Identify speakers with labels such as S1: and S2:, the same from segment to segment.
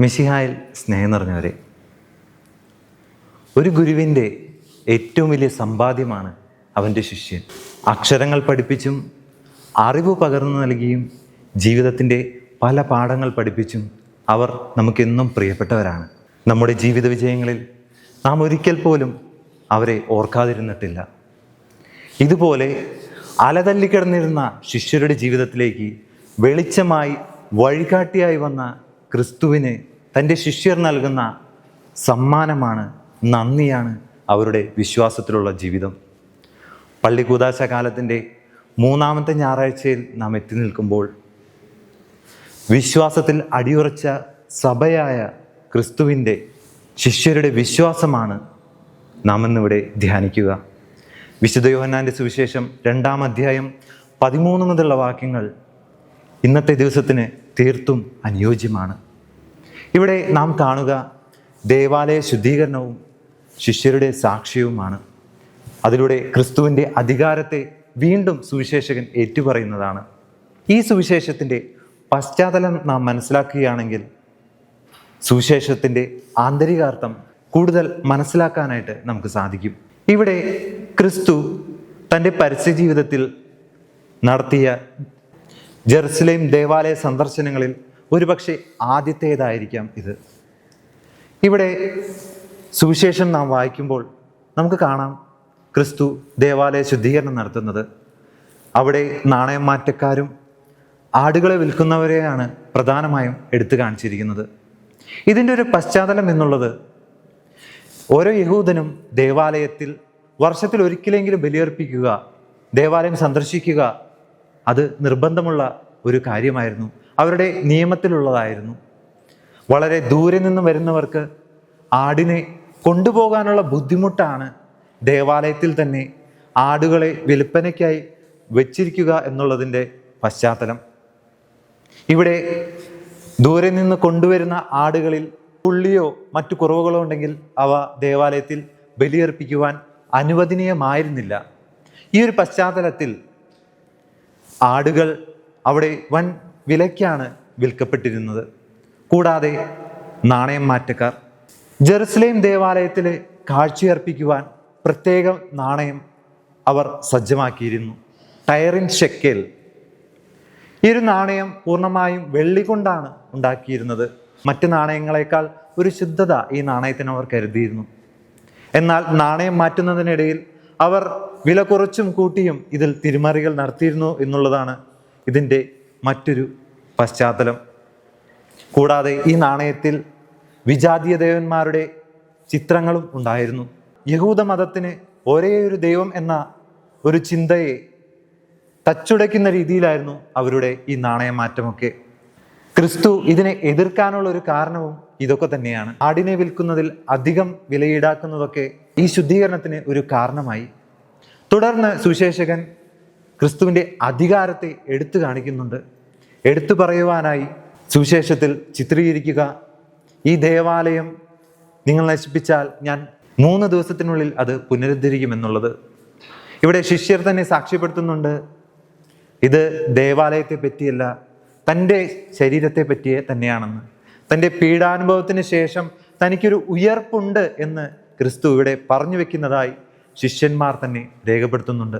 S1: മിശിഹായിൽ സ്നേഹം നിറഞ്ഞവരെ ഒരു ഗുരുവിന്റെ ഏറ്റവും വലിയ സമ്പാദ്യമാണ് അവന്റെ ശിഷ്യൻ. അക്ഷരങ്ങൾ പഠിപ്പിച്ചും അറിവ് പകർന്നു നൽകിയും ജീവിതത്തിന്റെ പല പാഠങ്ങൾ പഠിപ്പിച്ചും അവർ നമുക്കെന്നും പ്രിയപ്പെട്ടവരാണ്. നമ്മുടെ ജീവിത വിജയങ്ങളിൽ നാം ഒരിക്കൽ പോലും അവരെ ഓർക്കാതിരുന്നിട്ടില്ല. ഇതുപോലെ അലതല്ലിക്കിടന്നിരുന്ന ശിഷ്യരുടെ ജീവിതത്തിലേക്ക് വെളിച്ചമായി വഴികാട്ടിയായി വന്ന ക്രിസ്തുവിന് തന്റെ ശിഷ്യർ നൽകുന്ന സമ്മാനമാണ് നന്ദിയാണ് അവരുടെ വിശ്വാസത്തിലുള്ള ജീവിതം. പള്ളികൂതാശ കാലത്തിന്റെ മൂന്നാമത്തെ ഞായറാഴ്ചയിൽ നാം എത്തി നിൽക്കുമ്പോൾ വിശ്വാസത്തിൽ അടിയുറച്ച സഭയായ ക്രിസ്തുവിന്റെ ശിഷ്യരുടെ വിശ്വാസമാണ് നാം ഇന്നിവിടെ ധ്യാനിക്കുക. വിശുദ്ധ യോഹന്നാന്റെ സുവിശേഷം രണ്ടാം അധ്യായം പതിമൂന്ന് മുതലുള്ള വാക്യങ്ങൾ ഇന്നത്തെ ദിവസത്തിന് തീർത്തും അനുയോജ്യമാണ്. ഇവിടെ നാം കാണുക ദേവാലയ ശുദ്ധീകരണവും ശിഷ്യരുടെ സാക്ഷ്യവുമാണ് അതിലൂടെ ക്രിസ്തുവിന്റെ അധികാരത്തെ വീണ്ടും സുവിശേഷകൻ ഏറ്റുപറയുന്നതാണ്. ഈ സുവിശേഷത്തിന്റെ പശ്ചാത്തലം നാം മനസ്സിലാക്കുകയാണെങ്കിൽ സുവിശേഷത്തിന്റെ ആന്തരികാർത്ഥം കൂടുതൽ മനസ്സിലാക്കാനായിട്ട് നമുക്ക് സാധിക്കും. ഇവിടെ ക്രിസ്തു തന്റെ പരസ്യ ജീവിതത്തിൽ നടത്തിയ ജെറുസലേം ദേവാലയ സന്ദർശനങ്ങളിൽ ഒരുപക്ഷെ ആദ്യത്തേതായിരിക്കാം ഇത്. ഇവിടെ സുവിശേഷം നാം വായിക്കുമ്പോൾ നമുക്ക് കാണാം ക്രിസ്തു ദേവാലയ ശുദ്ധീകരണം നടത്തുന്നത്. അവിടെ നാണയം മാറ്റക്കാരും ആടുകളെ വിൽക്കുന്നവരെയാണ് പ്രധാനമായും എടുത്തു കാണിച്ചിരിക്കുന്നത്. ഇതിന്റെ ഒരു പശ്ചാത്തലം എന്നുള്ളത് ഓരോ യഹൂദനും ദേവാലയത്തിൽ വർഷത്തിൽ ഒരിക്കലെങ്കിലും ബലിയർപ്പിക്കുക ദേവാലയം സന്ദർശിക്കുക അത് നിർബന്ധമുള്ള ഒരു കാര്യമായിരുന്നു. അവരുടെ നിയമത്തിലുള്ളതായിരുന്നു. വളരെ ദൂരെ നിന്ന് വരുന്നവർക്ക് ആടിനെ കൊണ്ടുപോകാനുള്ള ബുദ്ധിമുട്ടാണ് ദേവാലയത്തിൽ തന്നെ ആടുകളെ വിൽപ്പനയ്ക്കായി വെച്ചിരിക്കുക എന്നുള്ളതിന്റെ പശ്ചാത്തലം. ഇവിടെ ദൂരെ നിന്ന് കൊണ്ടുവരുന്ന ആടുകളിൽ പുള്ളിയോ മറ്റു കുറവുകളോ ഉണ്ടെങ്കിൽ അവ ദേവാലയത്തിൽ ബലിയർപ്പിക്കുവാൻ അനുവദനീയമായിരുന്നില്ല. ഈ ഒരു പശ്ചാത്തലത്തിൽ ആടുകൾ അവിടെ വൻ വിലയ്ക്കാണ് വിൽക്കപ്പെട്ടിരുന്നത്. കൂടാതെ നാണയം മാറ്റക്കാർ ജെറുസലേം ദേവാലയത്തിലെ കാഴ്ചയർപ്പിക്കുവാൻ പ്രത്യേക നാണയം അവർ സജ്ജമാക്കിയിരുന്നു. ടയറിൻ ഷെക്കൽ. ഈ ഒരു നാണയം പൂർണമായും വെള്ളി കൊണ്ടാണ് ഉണ്ടാക്കിയിരുന്നത്. മറ്റ് നാണയങ്ങളെക്കാൾ ഒരു ശുദ്ധത ഈ നാണയത്തിന് അവർ കരുതിയിരുന്നു. എന്നാൽ നാണയം മാറ്റുന്നതിനിടയിൽ അവർ വില കുറച്ചും കൂട്ടിയും ഇതിൽ തിരിമറികൾ നടത്തിയിരുന്നു എന്നുള്ളതാണ് ഇതിന്റെ മറ്റൊരു പശ്ചാത്തലം. കൂടാതെ ഈ നാണയത്തിൽ വിജാതീയ ദേവന്മാരുടെ ചിത്രങ്ങളും ഉണ്ടായിരുന്നു. യഹൂദ മതത്തിന് ഒരേ ഒരു ദൈവം എന്ന ഒരു ചിന്തയെ തച്ചുടയ്ക്കുന്ന രീതിയിലായിരുന്നു അവരുടെ ഈ നാണയമാറ്റമൊക്കെ. ക്രിസ്തു ഇതിനെ എതിർക്കാനുള്ള ഒരു കാരണവും ഇതൊക്കെ തന്നെയാണ്. ആടിനെ വിൽക്കുന്നതിൽ അധികം വിലയിടാക്കുന്നതൊക്കെ ഈ ശുദ്ധീകരണത്തിന് ഒരു കാരണമായി. തുടർന്ന് സുശേഷകൻ ക്രിസ്തുവിന്റെ അധികാരത്തെ എടുത്തു കാണിക്കുന്നുണ്ട്. എടുത്തു പറയുവാനായി സുവിശേഷത്തിൽ ചിത്രീകരിക്കുക. ഈ ദേവാലയം നിങ്ങൾ നശിപ്പിച്ചാൽ ഞാൻ മൂന്ന് ദിവസത്തിനുള്ളിൽ അത് പുനരുദ്ധരിക്കുമെന്നുള്ളത്. ഇവിടെ ശിഷ്യർ തന്നെ സാക്ഷ്യപ്പെടുത്തുന്നുണ്ട്. ഇത് ദേവാലയത്തെ പറ്റിയല്ല തന്റെ ശരീരത്തെ പറ്റിയേ തന്നെയാണെന്ന്. തന്റെ പീഡാനുഭവത്തിന് ശേഷം തനിക്കൊരു ഉയർപ്പുണ്ട് എന്ന് ക്രിസ്തു ഇവിടെ പറഞ്ഞു വെക്കുന്നതായി ശിഷ്യന്മാർ തന്നെ രേഖപ്പെടുത്തുന്നുണ്ട്.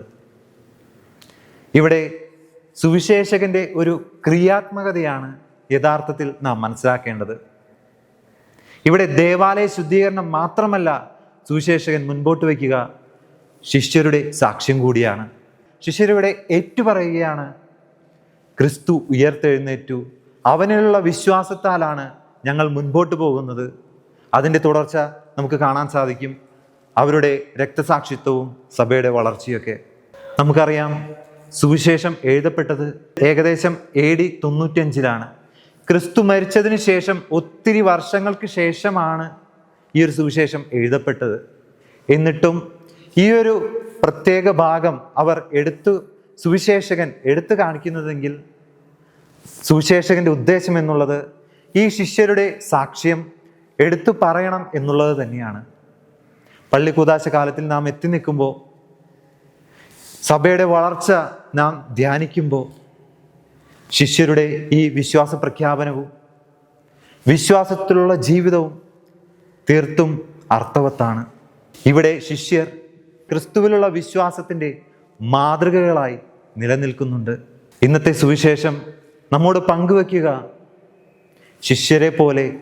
S1: ഇവിടെ സുവിശേഷകന്റെ ഒരു ക്രിയാത്മകതയാണ് യഥാർത്ഥത്തിൽ നാം മനസ്സിലാക്കേണ്ടത്. ഇവിടെ ദേവാലയ ശുദ്ധീകരണം മാത്രമല്ല സുവിശേഷകൻ മുൻപോട്ട് വയ്ക്കുക. ശിഷ്യരുടെ സാക്ഷ്യം കൂടിയാണ്. ശിഷ്യരിവിടെ ഏറ്റുപറയുകയാണ് ക്രിസ്തു ഉയർത്തെഴുന്നേറ്റു. അവനിലുള്ള വിശ്വാസത്താലാണ് ഞങ്ങൾ മുൻപോട്ട് പോകുന്നത്. അതിന്റെ തുടർച്ച നമുക്ക് കാണാൻ സാധിക്കും. അവരുടെ രക്തസാക്ഷിത്വവും സഭയുടെ വളർച്ചയൊക്കെ. നമുക്കറിയാം സുവിശേഷം എഴുതപ്പെട്ടത് ഏകദേശം എ ഡി തൊണ്ണൂറ്റഞ്ചിലാണ് ക്രിസ്തു മരിച്ചതിന് ശേഷം ഒത്തിരി വർഷങ്ങൾക്ക് ശേഷമാണ് ഈ ഒരു സുവിശേഷം എഴുതപ്പെട്ടത്. എന്നിട്ടും ഈ ഒരു പ്രത്യേക ഭാഗം അവർ എടുത്തു സുവിശേഷകൻ എടുത്തു കാണിക്കുന്നതെങ്കിൽ സുവിശേഷകന്റെ ഉദ്ദേശം എന്നുള്ളത് ഈ ശിഷ്യരുടെ സാക്ഷ്യം എടുത്തു പറയണം എന്നുള്ളത് തന്നെയാണ്. പള്ളിക്കുദാശ കാലത്തിൽ നാം എത്തി നിൽക്കുമ്പോൾ സഭയുടെ വളർച്ച നാം ധ്യാനിക്കുമ്പോൾ ശിഷ്യരുടെ ഈ വിശ്വാസ പ്രഖ്യാപനവും വിശ്വാസത്തിലുള്ള ജീവിതവും തീർത്തും അർത്ഥവത്താണ്. ഇവിടെ ശിഷ്യർ ക്രിസ്തുവിലുള്ള വിശ്വാസത്തിന്റെ മാതൃകകളായി നിലനിൽക്കുന്നുണ്ട്. ഇന്നത്തെ സുവിശേഷം നമ്മോട് പങ്കുവെക്കുക ശിഷ്യരെ പോലെ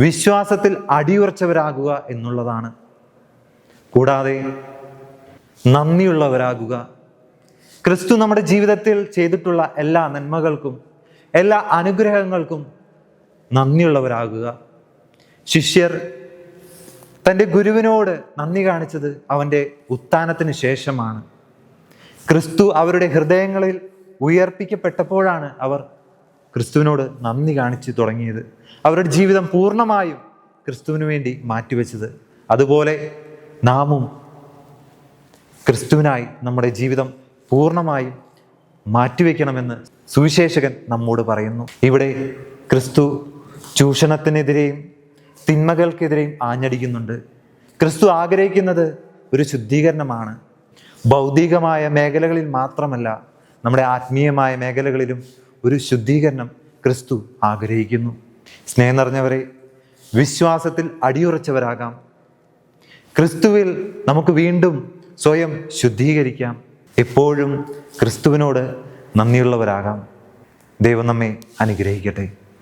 S1: വിശ്വാസത്തിൽ അടിയുറച്ചവരാകുക എന്നുള്ളതാണ്. കൂടാതെ നന്ദിയുള്ളവരാകുക. ക്രിസ്തു നമ്മുടെ ജീവിതത്തിൽ ചെയ്തിട്ടുള്ള എല്ലാ നന്മകൾക്കും എല്ലാ അനുഗ്രഹങ്ങൾക്കും നന്ദിയുള്ളവരാകുക. ശിഷ്യർ തന്റെ ഗുരുവിനോട് നന്ദി കാണിച്ചത് അവന്റെ ഉത്ഥാനത്തിന് ശേഷമാണ്. ക്രിസ്തു അവരുടെ ഹൃദയങ്ങളിൽ ഉയർപ്പിക്കപ്പെട്ടപ്പോഴാണ് അവർ ക്രിസ്തുവിനോട് നന്ദി കാണിച്ചു തുടങ്ങിയത്. അവരുടെ ജീവിതം പൂർണമായും ക്രിസ്തുവിന് വേണ്ടി മാറ്റിവെച്ചത്. അതുപോലെ നാമും ക്രിസ്തുവിനായി നമ്മുടെ ജീവിതം പൂർണമായും മാറ്റിവെക്കണമെന്ന് സുവിശേഷകൻ നമ്മോട് പറയുന്നു. ഇവിടെ ക്രിസ്തു ചൂഷണത്തിനെതിരെയും തിന്മകൾക്കെതിരെയും ആഞ്ഞടിക്കുന്നുണ്ട്. ക്രിസ്തു ആഗ്രഹിക്കുന്നത് ഒരു ശുദ്ധീകരണമാണ്. ഭൗതികമായ മേഖലകളിൽ മാത്രമല്ല നമ്മുടെ ആത്മീയമായ മേഖലകളിലും ഒരു ശുദ്ധീകരണം ക്രിസ്തു ആഗ്രഹിക്കുന്നു. സ്നേഹം നിറഞ്ഞവരെ വിശ്വാസത്തിൽ അടിയുറച്ചവരാകാം. ക്രിസ്തുവിൽ നമുക്ക് വീണ്ടും സ്വയം ശുദ്ധീകരിക്കാം. എപ്പോഴും ക്രിസ്തുവിനോട് നന്ദിയുള്ളവരാകാം. ദൈവം നമ്മെ അനുഗ്രഹിക്കട്ടെ.